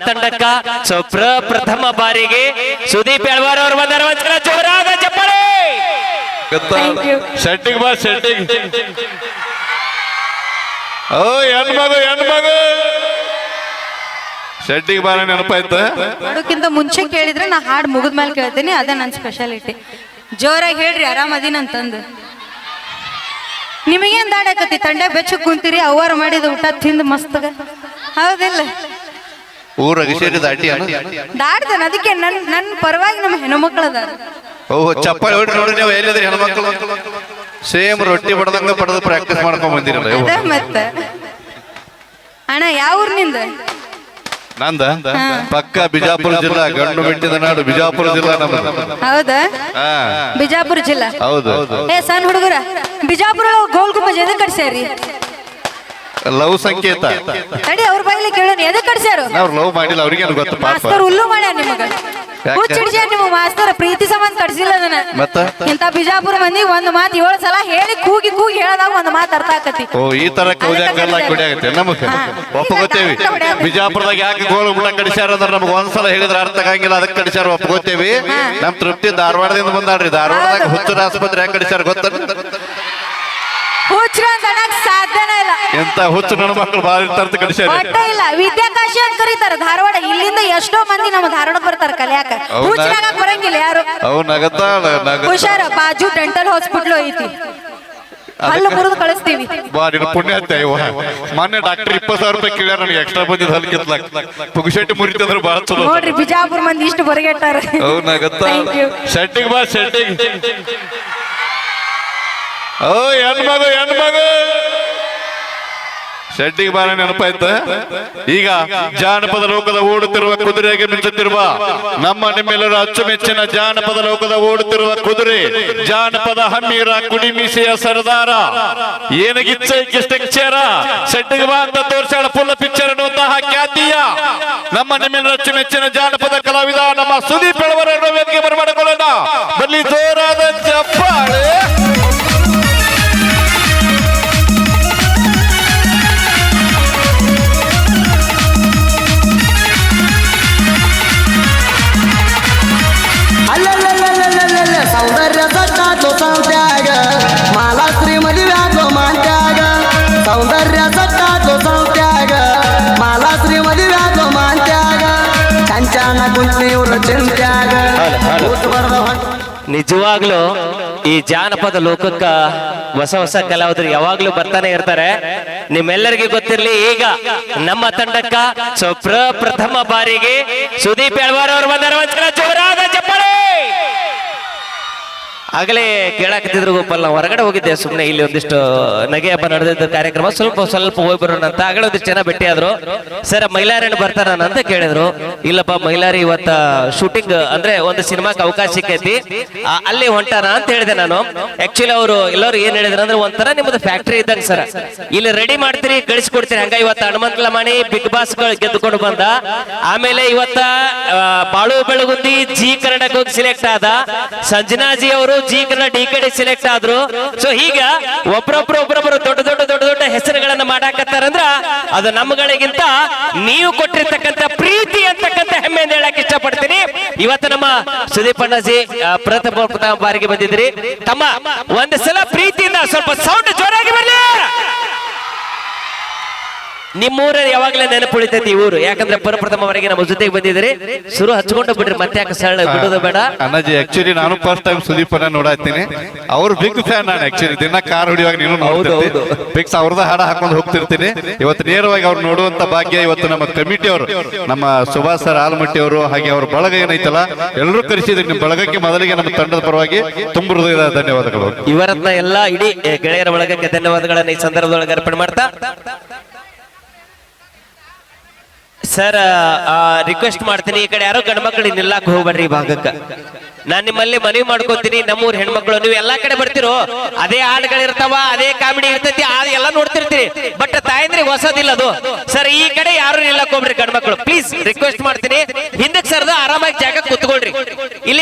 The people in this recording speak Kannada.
ತಂಡಕ್ಕ ಸೊ ಪ್ರಪ್ರಥಮ ಬಾರಿಗೆ ಸುದೀಪ್ ಎಳ್ವಾರ್ ಅವರು ಬಂದರ ಒಂದ್ಸಲ ಜೋರಾದ ಚಪ್ಪಳೆ. ಸೆಟ್ಟಿಂಗ್ ಬಾ ಸೆಟ್ಟಿಂಗ್ ಓ ಎನ್ ಮಗು ಎನ್ ಮಗು. ಶೆಟ್ಟಿಗೆ ಬಾರ ನೆನಪಾಯ್ತ? ಅದಕ್ಕಿಂತ ಮುಂಚೆ ಕೇಳಿದ್ರೆ ನಾ ಮುಗಿದ ಮೇಲೆ ಕೇಳ್ತೀನಿ ಅದೇ ನನ್ನ ಸ್ಪೆಷಾಲಿಟಿ ಜೋರಾಗಿ ಹೇಳ್ರಿ ಆರಾಮದೀನಿ ಅಂತಂದು. ನಿಮಗೇನ್ ದಾಡಕತಿ ತಂಡೆ ಬೆಚ್ಚ ಕುಂತೀರಿ ಅವ್ವಾರ ಮಾಡಿದ ಊಟ ತಿಂದು ಮಸ್ತಗ ಹೌದಿಲ್ಲ. ಊರಾಗ ಅಡ್ಡಿ ದಾಡ್ತಾನ ಅದಕ್ಕೆ ನನ್ ನನ್ನ ಪರವಾಗಿ ನಮ್ಮ ಹೆಣ್ಮಕ್ಳು ಓಹೋ ಓಹ್ ಚಪ್ಪಾಳಿ ಹೊಡಿ ನೋಡಿ ನೀವು ಎಲ್ಲಿದ್ರಿ ಹೆಣ್ಮಕ್ಳು? ಸೇಮ್ ರೊಟ್ಟಿ ಬಡದಂಗ ಬಡದು ಪ್ರಾಕ್ಟೀಸ್ ಮಾಡ್ಕೊಂಡ್ ಬಂದಿರಲ್ಲ. ಅದ ಮತ್ತ. ಅಣ್ಣ ಯಾವ ಊರ್ನಿಂದ ನಂದ? ಪಕ್ಕ ಬಿಜಾಪುರ ಜಿಲ್ಲಾ ಗಂಡು ಮೆಟ್ಟಿದ ನಾಡು ಬಿಜಾಪುರ ಜಿಲ್ಲಾ ನಮ್ದು. ಹೌದಾ? ಬಿಜಾಪುರ ಜಿಲ್ಲಾ? ಹೌದು. ಏ ಸಣ್ಣ ಹುಡುಗರ ಬಿಜಾಪುರ ಗೋಲ್ ಗುಂಬಜ್ ಎದಕ್ ಕಟ್ಸ್ಯಾರಿ ಲವ್ ಸಂಕೇತ. ತಡಿ ಅವ್ರ ಬೈಲಿ ಕೇಳೋಣ. ಎದೆ ಕಟ್ಸ್ಯಾರು? ಅವ್ರು ಲವ್ ಮಾಡಿಲ್ಲ ಅವ್ರಿಗೆ ಗೊತ್ತು ಪಾಪ. ಮಾಸ್ತರ್ ಹುಲ್ಲು ಮಾಡ್ಯಾರ ನಿಮಗ? ಹುಚ್ಚಿಡ್ಸ್ಯಾರ ಮಾಸ್ತರ್ ಪ್ರೀತಿ ಸಂಬಂಧ ಕಟ್ಸಿಲ್ಲ ಅದನ್ನ. ಮತ್ತ? ಇಂತ ಬಿಜಾಪುರ ಮಂದಿ ಒಂದ್ ಮಾತು ಏಳು ಸಲ ಹೇಳಿ ಕೂಗಿ ಕೂಗಿ ಹೇಳದಾಗ ಒಂದ್ ಮಾತು ಅರ್ಥ ಆಕತಿ ಓ ಈ ತರ ಕೌಜಾಕಲ್ಲ ಕುಡಿಯಾಗತ್ತೆ ನಮಗ್. ಒಪ್ಪಗೋತೇವಿ. ಬಿಜಾಪುರದಾಗ ಯಾಕೆ ಗೋಳು ಗುಳ ಕಡಿಸ್ಯಾರ ಅಂದ್ರೆ ನಮ್ಗೆ ಒಂದ್ಸಲ ಹೇಳಿದ್ರೆ ಅರ್ಥ ಆಗಂಗಿಲ್ಲ ಅದಕ್ಕೆ ಕಡಿಸ್ಯಾರ ಒಪ್ಕೋತೇವಿ. ನಮ್ ತೃಪ್ತಿ ಧಾರವಾಡದಿಂದ ಬಂದಾಡ್ರಿ ಧಾರವಾಡದಾಗ ಹುಚ್ಚು ಹುಚ್ಚರ ಆಸ್ಪತ್ರೆ ಯಾಕೆ ಕಡಿಸ್ಯಾರ ಗೊತ್ತ? ಹುಚ್ಚರ ಅಂತ ಸಾಧ್ಯನೇ ಎಂತ ಹುಚ್ಚು ನನ್ನ ಮಕ್ಕಳು ಬಾಳ ಇರ್ತಾರ ಕಲಿಸ್ಯಾರ ಒಟ್ಟ ಇಲ್ಲ. ವಿದ್ಯಾಕಾಶಿ ಅಂತ ಕರೀತಾರ ಧಾರವಾಡ. ಇಲ್ಲಿಂದ ಎಷ್ಟೋ ಮಂದಿ ನಮ್ಮ ಧಾರವಾಡ ಬರ್ತಾರೆ ಕಲಿಯಾಕ? ಹುಚ್ಚರಾಗಕ್ ಬರಂಗಿಲ್ಲ ಯಾರು? ಅವ್ ನಗತಾಳ ನಗ ಹುಷಾರ ಬಾಜು ಡೆಂಟಲ್ ಹಾಸ್ಪಿಟ್ಲ್ ಐತಿ. ಹಲ್ಲು ಮುರಿದು ಕಳಿಸ್ತೀವಿ. ಬಾ ನಿನ್ನ ಪುಣ್ಯ ಹತ್ತೆ ಇವ. ಮೊನ್ನೆ ಡಾಕ್ಟರ್ ಇಪ್ಪತ್ತು ಸಾವಿರ ರೂಪಾಯಿ ಕೇಳ್ಯಾರ ನನಗೆ ಎಕ್ಸ್ಟ್ರಾ ಬಂದಿದ್ದು ಹಲ್ ಕಿತ್ಲಾಕ್. ಪುಗುಶೆಟ್ಟಿ ಮುರಿತಂದ್ರೆ ಚಲೋ ನೋಡ್ರಿ ಬಿಜಾಪುರ ಮಂದಿ ಇಷ್ಟು ಬರಗೆಟ್ಟಾರ. ಅವ್ ನಗತಾಳ Thank you. ಶೆಟ್ಟಿಗೆ ಬಾ ಶೆಟ್ಟಿಗೆ. ಓ ಹೆಣ್ ಮಗು ಹೆಣ್ ಮಗು. ಶೆಟ್ಟಿಗೆ ಬಾರ ನೆನಪಾಯ್ತ ಈಗ ಜಾನಪದ ಲೋಕದ ಓಡುತ್ತಿರುವ ಕುದುರೆಗೆ ಮಿಂಚುತ್ತಿರುವ ನಮ್ಮ ನಿಮ್ಮೆಲ್ಲರ ಅಚ್ಚುಮೆಚ್ಚಿನ ಜಾನಪದ ಲೋಕದ ಓಡುತ್ತಿರುವ ಕುದುರೆ, ಜಾನಪದ ಹಮ್ಮೀರ ಕುಡಿಮೀಸೆಯ ಸರದಾರ. ಏನಗಿಚ್ಚ ಸೆಡ್ಡಿಗೆ ಬಾ ಅಂತ ತೋರ್ಸಾಳ ಫುಲ್ ಪಿಕ್ಚರ್ ಅನ್ನುವಂತಹ ಖ್ಯಾತಿಯ. ನಮ್ಮ ನಿಮ್ಮೆಲ್ಲರ ಅಚ್ಚುಮೆಚ್ಚಿನ ಜಾನಪದ ಕಲಾವಿದ, ನಮ್ಮ ಸುದೀಪ್ ವೇದಿಕೆ ಬರಮಾಡಿಕೊಳ್ಳೋಣ. ಬಲ್ಲಿ ಜೋರಾದ ಚಪ್ಪಾಳೆ ಸಟ್ಟಾತು ಸಂತ್ಯಾಗ ಮದುವೆ ಆಗೋ ಮಾಂತ್ಯಾಗ ಸೌಂದರ್ಯ ಸಟ್ಟಾತು ಸಂತ್ಯಾಗ ಮಾಲಾಶ್ರೀ ಆಗೋ ಮಾಂತ್ಯಾಗ ಕಂಚಾನ ಕುಂತಿವ್ರ ಚಿಂತ್ಯಾಗ. ನಿಜವಾಗ್ಲೂ ಈ ಜಾನಪದ ಲೋಕಕ್ಕ ಹೊಸ ಹೊಸ ಕಲಾವಿದರು ಯಾವಾಗ್ಲೂ ಬರ್ತಾನೆ ಇರ್ತಾರೆ. ನಿಮ್ಮೆಲ್ಲರಿಗೂ ಗೊತ್ತಿರ್ಲಿ ಈಗ ನಮ್ಮ ತಂಡಕ್ಕ ಸೊ ಪ್ರಪ್ರಥಮ ಬಾರಿಗೆ ಸುದೀಪ್ ಎಳ್ವಾರ್ ಅವರು ಬಂದಾರ. ಆಗಲೇ ಕೇಳಾಕತ್ತಿದ್ರು ಗೋಪಾಲ್ ನಾವು ಹೊರಗಡೆ ಹೋಗಿದ್ದೆ ಸುಮ್ಮನೆ ಇಲ್ಲಿ ಒಂದಿಷ್ಟು ನಗೆ ಹಬ್ಬ ನಡೆದಿದ್ದ ಕಾರ್ಯಕ್ರಮ. ಸ್ವಲ್ಪ ಸ್ವಲ್ಪ ಹೋಗಿ ಬರೋಣ ಅಂತ ಆಗಲೇ ಒಂದಿಷ್ಟು ಜನ ಭೇಟಿ ಆದ್ರು ಸರ್, ಮೈಲಾರಣ್ಣ ಬರ್ತಾರ ಅಂತ ಕೇಳಿದ್ರು. ಇಲ್ಲಪ್ಪ, ಮೈಲಾರಿ ಇವತ್ತ ಶೂಟಿಂಗ್ ಅಂದ್ರೆ ಒಂದು ಸಿನಿಮಾಕ್ಕೆ ಅವಕಾಶ ಸಿಕ್ಕೈತಿ. ಅಲ್ಲಿ ಹೊಂಟಾರ ಅಂತ ಹೇಳಿದೆ ನಾನು. ಆಕ್ಚುಲಿ ಅವರು ಎಲ್ಲರೂ ಏನ್ ಹೇಳಿದ್ರು ಅಂದ್ರೆ ಒಂಥರ ನಿಮ್ಮದು ಫ್ಯಾಕ್ಟ್ರಿ ಇದ್ದಂಗೆ ಸರ್. ಇಲ್ಲಿ ರೆಡಿ ಮಾಡ್ತೀರಿ, ಕಳಿಸ್ಕೊಡ್ತೀರಿ. ಹಂಗ ಇವತ್ತು ಹನುಮಂತ ಲಮಾಣಿ ಬಿಗ್ ಬಾಸ್ ಗೆದ್ದುಕೊಂಡು ಬಂದ. ಆಮೇಲೆ ಇವತ್ತ ಬಾಳು ಬೆಳಗುಂದಿ ಜಿ ಕನ್ನಡಕ್ಕೆ ಸಿಲೆಕ್ಟ್ ಆದ. ಸಂಜನಾಜಿ ಅವರು ಜಿ ಕನ್ನಡ ಕಡೆ ಸೆಲೆಕ್ಟ್ ಆದ್ರು. ಸೊ ಈಗ ಒಬ್ರೊಬ್ರು ಒಬ್ರೊಬ್ರು ದೊಡ್ಡ ದೊಡ್ಡ ದೊಡ್ಡ ದೊಡ್ಡ ಹೆಸರುಗಳನ್ನ ಮಾಡಾಕತ್ತಾರಂದ್ರ ಅದು ನಮ್ಗಳಿಗಿಂತ ನೀವು ಕೊಟ್ಟಿರ್ತಕ್ಕಂಥ ಪ್ರೀತಿ ಅಂತಕ್ಕಂಥ ಹೆಮ್ಮೆ ಅಂತ ಹೇಳಕ್ ಇಷ್ಟಪಡ್ತೀನಿ. ಇವತ್ತು ನಮ್ಮ ಸುದೀಪ್ ಅಣ್ಣಾಜಿ ಪ್ರಥಮ ಬಾರಿಗೆ ಬಂದಿದ್ರಿ ತಮ್ಮ ಒಂದು ಸಲ ಪ್ರೀತಿಯಿಂದ ಸ್ವಲ್ಪ ಸೌಂಡ್ ಜೋರಾಗಿ ಬರ್ಲಿ. ನಿಮ್ಮೂರ ಯಾವಾಗಲೇ ನೆನಪು ಉಳಿತೈತಿ ಊರು. ಯಾಕಂದ್ರೆ ಪರಪ್ರಥಮವರೆಗೆ ನಮ್ಮ ಜೊತೆಗೆ ಬಂದಿದ್ರಿ ಶುರು ಹಚ್ಕೊಂಡು ಬಿಡ್ರಿ ಮತ್ತೆ ಯಾಕೆ ಸರಳ ಬಿಡೋದು ಬೇಡ. ಅಣ್ಣಾಜಿ ಆಕ್ಚುಲಿ ನಾನು ಫಸ್ಟ್ ಟೈಮ್ ಸುದೀಪನ ನೋಡಾತೀನಿ ಅವ್ರು ಬಿಗ್ ಫ್ಯಾನ್ ನಾನು ಆಕ್ಚುಲಿ ದಿನ ಕಾರ್ ಹೊಡಿಯುವಾಗ ನೀನು ಹೌದು ಬಿಗ್ ಅವ್ರದ ಹಾಡ ಹಾಕೊಂಡು ಹೋಗ್ತಿರ್ತೀನಿ. ಇವತ್ತು ನೇರವಾಗಿ ಅವ್ರು ನೋಡುವಂತ ಭಾಗ್ಯ ಇವತ್ತು ನಮ್ಮ ಕಮಿಟಿ ಅವರು ನಮ್ಮ ಸುಭಾಷ್ ಸರ್ ಆಲ್ಮಟ್ಟಿ ಅವರು ಹಾಗೆ ಅವ್ರ ಬಳಗ ಏನೈತಲ್ಲ ಎಲ್ಲರೂ ಕರೆಸಿದ್ರು ನಿಮ್ಮ ಬಳಗಕ್ಕೆ ಮೊದಲಿಗೆ ನಮ್ಮ ತಂಡದ ಪರವಾಗಿ ತುಂಬ ಹೃದಯದ ಧನ್ಯವಾದಗಳು. ಇವರನ್ನ ಎಲ್ಲಾ ಇಡೀ ಗೆಳೆಯರ ಬಳಗಕ್ಕೆ ಧನ್ಯವಾದಗಳನ್ನ ಈ ಸಂದರ್ಭದೊಳಗೆ ಅರ್ಪಣೆ ಮಾಡ್ತಾ ಸರ್ ರಿಕ್ವೆಸ್ಟ್ ಮಾಡ್ತೀನಿ ಈ ಕಡೆ ಯಾರೋ ಗಂಡ್ಮಕ್ಳು ನಿಲ್ಲಾಕ್ ಹೋಗ್ಬೇಡ್ರಿ ಈ ಭಾಗಕ್ಕ. ನಾನ್ ನಿಮ್ಮಲ್ಲಿ ಮನವಿ ಮಾಡ್ಕೊತೀನಿ ನಮ್ಮೂರ್ ಹೆಣ್ಮಕ್ಳು ನೀವು ಎಲ್ಲಾ ಕಡೆ ಬರ್ತಿರೋ ಅದೇ ಹಾಡುಗಳಿರ್ತಾವ ಅದೇ ಕಾಮಿಡಿ ಇರ್ತೈತಿ ಆ ಎಲ್ಲ ನೋಡ್ತಿರ್ತೀರಿ. ಬಟ್ ತಾಯಂದ್ರಿಗೆ ಹೊಸದಿಲ್ಲ ಅದು. ಸರ್ ಈ ಕಡೆ ಯಾರು ನಿಲ್ಲಕ್ ಹೋಗ್ರಿ ಗಂಡ್ಮಕ್ಳು ಪ್ಲೀಸ್ ರಿಕ್ವೆಸ್ಟ್ ಮಾಡ್ತೀನಿ ಹಿಂದಕ್ಕೆ ಸರ್ದು ಆರಾಮಾಗಿ ಜಾಗ ಕುತ್ಕೊಳ್ರಿ. ಇಲ್ಲಿ